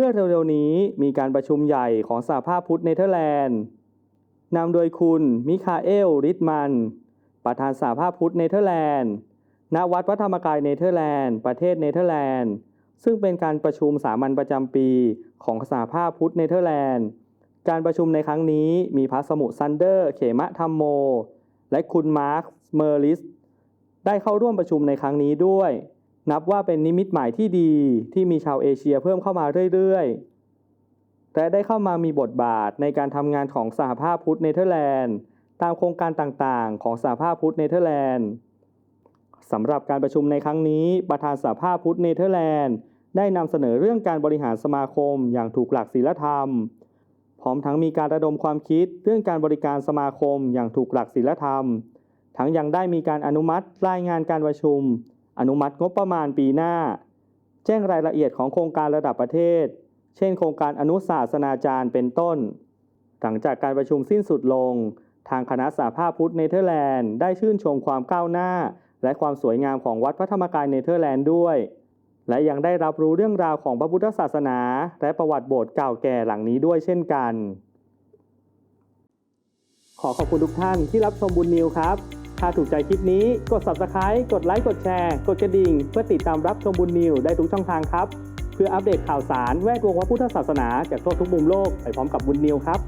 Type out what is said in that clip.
มื่อเร็วๆนี้มีการประชุมใหญ่ของสหภาพพุทธเนเธอร์แลนด์นำโดยคุณมิคาเอล ริทมัน ประธานสหภาพพุทธเนเธอร์แลนด์ ณ วัดพระธรรมกายเนเธอร์แลนด์ ประเทศเนเธอร์แลนด์ ซึ่งเป็นการประชุมสามัญประจำปีของสหภาพพุทธเนเธอร์แลนด์ การประชุมในครั้งนี้มีพระสมุซันเดอร์ เขมะธรรมโม และคุณมาร์ค เมอร์ลิส ได้เข้าร่วมประชุมในครั้งนี้ด้วย นับว่าเป็นนิมิตหมายที่ดีที่มีชาวเอเชียเพิ่มเข้ามาเรื่อยๆ และได้เข้ามามีบทบาทในการทำงานของสหภาพพุทธเนเธอร์แลนด์ ตามโครงการต่างๆ ของสหภาพพุทธเนเธอร์แลนด์สำหรับการประชุมในครั้งนี้ ประธานสหภาพพุทธเนเธอร์แลนด์ ได้นำเสนอเรื่องการบริหารสมาคมอย่างถูกหลักศีลธรรม พร้อมทั้งมีการระดมความคิดเรื่องการบริการสมาคมอย่างถูกหลักศีลธรรม ทั้งยังได้มีการอนุมัติรายงานการประชุม อนุมัติงบประมาณปีหน้า แจ้งรายละเอียดของโครงการระดับประเทศ เช่น โครงการอนุศาสนาจารย์เป็นต้น หลังจากการประชุมสิ้นสุดลง ทางคณะสหภาพพุทธเนเธอร์แลนด์ได้ชื่นชมความก้าวหน้า และความสวยงามของวัดพระธรรมกายเนเธอร์แลนด์ด้วย และยังได้รับรู้เรื่องราวของพระพุทธศาสนา และประวัติโบสถ์เก่าแก่หลังนี้ด้วยเช่นกัน ขอขอบคุณทุกท่านที่รับชมบุญนิวครับ ถ้าถูกใจคลิปนี้กด subscribe กดไลค์ กดแชร์ กดกระดิ่ง เพื่อติดตามรับชมบุญนิวได้ทุกช่องทางครับ เพื่ออัปเดตข่าวสารแวดวงพระพุทธศาสนาจากทั่วทุกมุมโลกไปพร้อมกับบุญนิวครับ